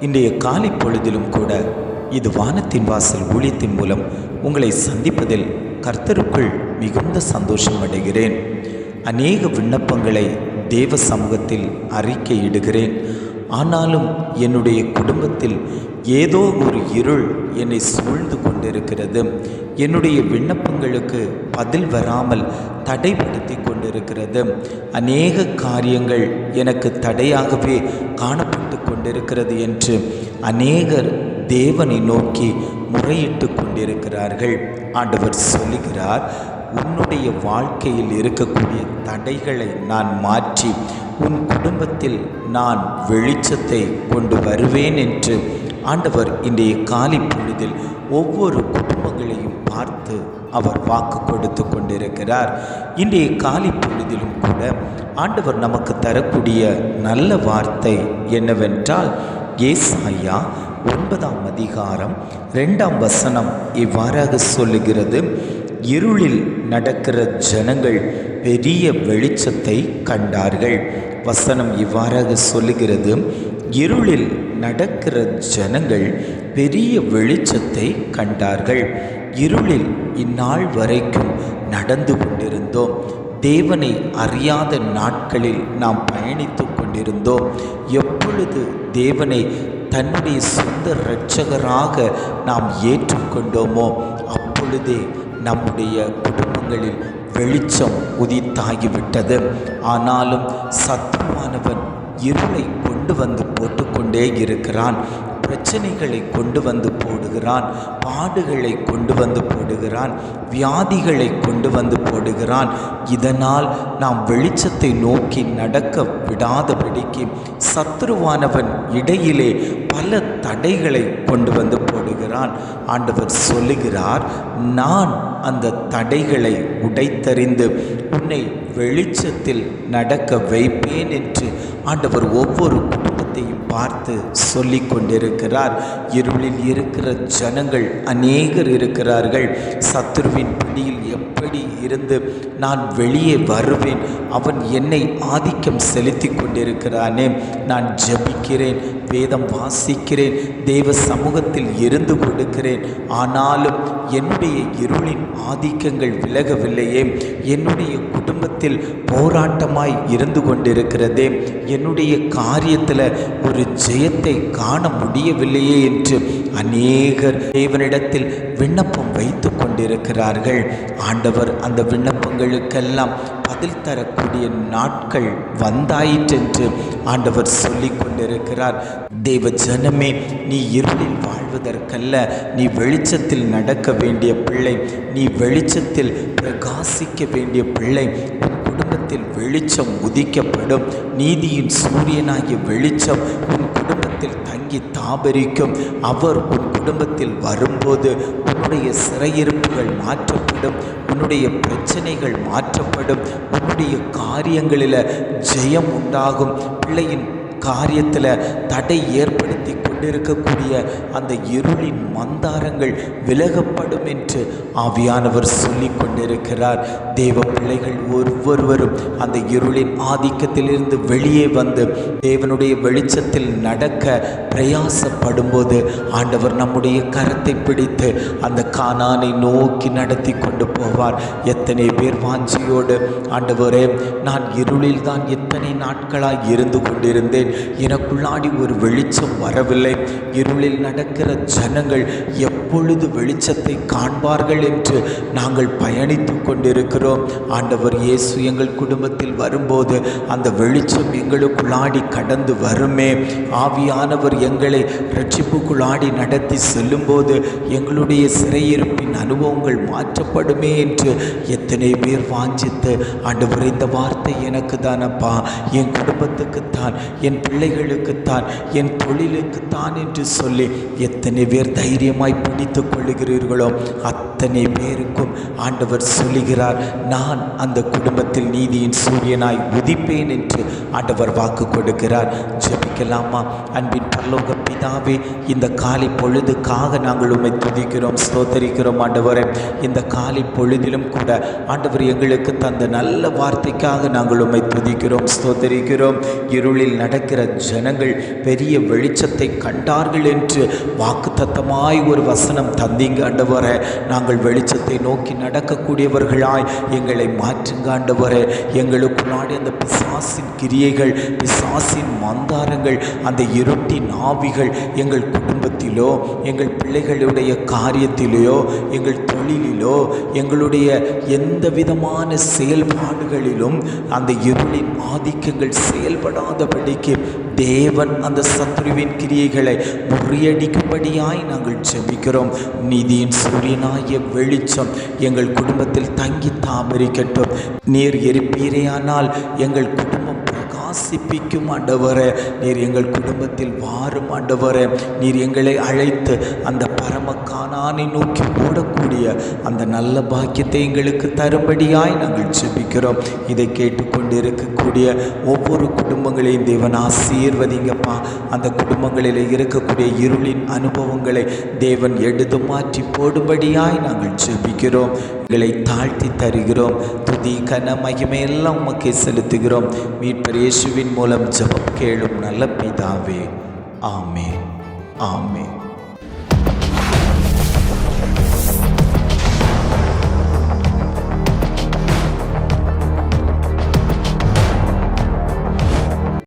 இன்றைய காலை பொழுதிலும் கூட இது வானத்தின் வாசல் ஊழியத்தின் மூலம் உங்களை சந்திப்பதில் கர்த்தருக்குள் மிகுந்த சந்தோஷம் அடைகிறேன். அநேக விண்ணப்பங்களை தேவ சமூகத்தில் அறிக்கையிடுகிறேன். ஆனாலும் என்னுடைய குடும்பத்தில் ஏதோ ஒரு இருள் என்னை சூழ்ந்து கொண்டிருக்கிறது. என்னுடைய விண்ணப்பங்களுக்கு பதில் வராமல் தடைப்படுத்தி கொண்டிருக்கிறது. அநேக காரியங்கள் எனக்கு தடையாகவே காணப்பட்டு கொண்டிருக்கிறது என்று அநேகர் தேவனை நோக்கி முறையிட்டு கொண்டிருக்கிறார்கள். ஆண்டவர் சொல்லுகிறார் உன்னுடைய வாழ்க்கையில் இருக்கக்கூடிய தடைகளை நான் மாற்றி உன் குடும்பத்தில் நான் வெளிச்சத்தை கொண்டு வருவேன் என்று ஆண்டவர் இன்றைய காலை பொழுதில் ஒவ்வொரு குடும்பங்களையும் பார்த்து அவர் வாக்கு கொடுத்து கொண்டிருக்கிறார். இன்றைய காலை பொழுதிலும் கூட ஆண்டவர் நமக்கு தரக்கூடிய நல்ல வார்த்தை என்னவென்றால் ஏசாயா ஒன்பதாம் அதிகாரம் ரெண்டாம் வசனம் இவ்வாறாக சொல்லுகிறது இருளில் நடக்கிற ஜனங்கள் பெரிய வெளிச்சத்தை கண்டார்கள். வசனம் இவ்வாறாக சொல்லுகிறது இருளில் நடக்கிற ஜனங்கள் பெரிய வெளிச்சத்தை கண்டார்கள். இருளில் இந்நாள் வரைக்கும் நடந்து கொண்டிருந்தோம். தேவனை அறியாத நாட்களில் நாம் பயணித்து கொண்டிருந்தோம். எப்பொழுது தேவனை தன்னுடைய சொந்த இரட்சகராக நாம் ஏற்றுக்கொண்டோமோ அப்பொழுதே நம்முடைய குடும்பங்களில் வெளிச்சம் உதித்தாகிவிட்டது. ஆனாலும் சத்துவானவன் இருளை கொண்டு வந்து கொண்டே இருக்கிறான். பிரச்சனைகளை கொண்டு வந்து போடுகிறான். பாடுகளை கொண்டு வந்து போடுகிறான். வியாதிகளை கொண்டு வந்து போடுகிறான். இதனால் நாம் வெளிச்சத்தை நோக்கி நடக்க விடாதபடிக்கு சத்ருவானவன் இடையிலே பல தடைகளை கொண்டு வந்து போடுகிறான். ஆண்டவர் சொல்லுகிறார் நான் அந்த தடைகளை உடைத்தறிந்து உன்னை வெளிச்சத்தில் நடக்க வைப்பேன் என்று ஆண்டவர் ஒவ்வொரு குடும்பத்தையும் பார்த்து சொல்லி கொண்டிருக்கிறார். இருளில் இருக்கிற ஜனங்கள் அநேகர் இருக்கிறார்கள். சத்துருவின் பிடியில் எப்படி இருந்து நான் வெளியே வருவேன்? அவன் என்னை ஆதிக்கம் செலுத்தி கொண்டிருக்கிறானே. நான் ஜபிக்கிறேன் வேதம் வாசிக்கிறேன் தேவ சமூகத்தில் இருந்து கொடுக்கிறேன். ஆனாலும் என்னுடைய இருளின் ஆதிக்கங்கள் விலகவில்லையே. என்னுடைய குடும்பத்தில் போராட்டமாய் இருந்து கொண்டிருக்கிறதே. என்னுடைய காரியத்தில் ஒரு ஜெயத்தை காண முடியவில்லையே என்று அநேகர் தேவனிடத்தில் விண்ணப்பம் வைத்து கொண்டிருக்கிறார்கள். ஆண்டவர் அந்த விண்ணப்பங்களுக்கெல்லாம் பதில் தரக்கூடிய நாட்கள் வந்தாயிற்றென்று ஆண்டவர் சொல்லி கொண்டிருக்கிறார். தேவ ஜனமே நீ இருளில் வாழ்வதற்கல்ல. நீ வெளிச்சத்தில் நடக்க வேண்டிய பிள்ளை. நீ வெளிச்சத்தில் பிரகாசிக்க வேண்டிய பிள்ளை. குடும்பத்தில் வெளிச்சம் உதிக்கப்படும். நீதியின் சூரியனாகிய வெளிச்சம் உன் குடும்பத்தில் தங்கி தாபரிக்கும். அவர் உன் குடும்பத்தில் வரும்போது உன்னுடைய சிறையிருப்புகள் மாற்றப்படும். உன்னுடைய பிரச்சனைகள் மாற்றப்படும். உன்னுடைய காரியங்களில் ஜெயம் உண்டாகும். பிள்ளையின் காரியத்தில் தடை ஏற்படுத்தி கொண்டிருக்கக்கூடிய அந்த இருளின் மந்தாரங்கள் விலகப்படும் என்று ஆவியானவர் சொல்லி கொண்டிருக்கிறார். தேவ பிள்ளைகள் ஒவ்வொருவரும் அந்த இருளின் ஆதிக்கத்திலிருந்து வெளியே வந்து தேவனுடைய வெளிச்சத்தில் நடக்க பிரயாசப்படும்போது ஆண்டவர் நம்முடைய கரத்தை பிடித்து அந்த கானானை நோக்கி நடத்தி கொண்டு போவார். எத்தனை பேர் வாஞ்சியோடு ஆண்டவரே நான் இருளில் தான் எத்தனை நாட்களாக இருந்து கொண்டிருந்தேன். எனக்குள்ளாடி ஒரு வெளிச்சம் வரவில்லை. இருளில் நடக்கிற ஜனங்கள் எப்பொழுது வெளிச்சத்தை காண்பார்கள் என்று நாங்கள் பயணித்து கொண்டிருக்கிறோம். ஆண்டவர் இயேசு எங்கள் குடும்பத்தில் வரும்போது அந்த வெளிச்சம் எங்களுக்குள்ளாடி கடந்து வருமே. ஆவியானவர் எங்களை ரட்சிப்புக்குள்ளாடி நடத்தி செல்லும்போது எங்களுடைய சிறையிருப்பின் அனுபவங்கள் மாற்றப்படுமே என்று எத்தனை பேர் வாஞ்சித்து ஆண்டவர் இந்த வார்த்தை எனக்கு தானப்பா. என் குடும்பத்துக்குத்தான் என் பிள்ளைகளுக்குத்தான் என் தொழிலுக்குத்தான் என்று சொல்லி எத்தனை பேர் தைரியமாய் பிடித்து கொள்ளுகிறீர்களோ அத்தனை பேருக்கும் ஆண்டவர் சொல்லுகிறார் நான் அந்த குடும்பத்தில் நீதியின் சூரியனாய் உதிப்பேன் என்று ஆண்டவர் வாக்கு கொடுக்கிறார். ஜெபிக்கலாமா? அன்பின் பரலோக பிதாவே இந்த காலை பொழுதுக்காக நாங்கள் உண்மை துதிக்கிறோம் ஸ்தோத்தரிக்கிறோம் ஆண்டவரே. இந்த காலை பொழுதிலும் கூட ஆண்டவர் எங்களுக்கு தந்த நல்ல வார்த்தைக்காக நாங்கள் உண்மை துதிக்கிறோம் ஸ்தோத்தரிக்கிறோம். இருளில் நடக்கிற ஜனங்கள் பெரிய வெளிச்சத்தை கண்டார்கள் என்று வாக்குத்தத்தமாய் ஒரு வசனம் தந்தீங்க ஆண்டவரே. நாங்கள் வெளிச்சத்தை நோக்கி நடக்கக்கூடியவர்களாய் எங்களை மாற்றுங்க ஆண்டவரே. எங்களுக்குள்ளாடி அந்த பிசாசின் கிரியைகள் பிசாசின் மந்தாரங்கள் அந்த இருட்டின் ஆவிகள் எங்கள் குடும்பத்திலோ எங்கள் பிள்ளைகளுடைய காரியத்திலேயோ எங்கள் தொழிலிலோ எங்களுடைய எந்த விதமான செயல்பாடுகளிலும் அந்த இருளின் ஆதிக்கங்கள் செயல்படாதபடிக்கு தேவன் அந்த சத்ருவின் கிரியைகளை முறியடிக்கும்படியாய் நாங்கள் ஜெபிக்கிறோம். நீதியின் சூரியனாகிய வெளிச்சம் எங்கள் குடும்பத்தில் தங்கி தாமரிக்கட்டும். நீர் எரிப்பீரேயானால் எங்கள் குடும்பம் பிரகாசிப்பிக்கும் ஆண்டவரே நீர் எங்கள் குடும்பத்தில் வாரும் ஆண்டவரே நீர் எங்களை அழைத்து அந்த பரம நோக்கி ஓடக்கூடிய அந்த நல்ல பாக்கியத்தை எங்களுக்கு தரும்படியாய் நாங்கள் ஜெபிக்கிறோம். இதை கேட்டுக்கொண்டு இருக்கக்கூடிய ஒவ்வொரு குடும்பங்களையும் தேவன் ஆசீர்வதிங்கப்பா. அந்த குடும்பங்களில் இருக்கக்கூடிய இருளின் அனுபவங்களை தேவன் எடுத்து மாற்றி போடும்படியாய் நாங்கள் துதிக்கிறோம் எங்களை தாழ்த்தி தருகிறோம். துதி கன மகிமையெல்லாம் உமக்கு செலுத்துகிறோம். மீட்பர் இயேசுவின் மூலம் ஜபம் கேளும் நல்ல பிதாவே. ஆமே ஆமே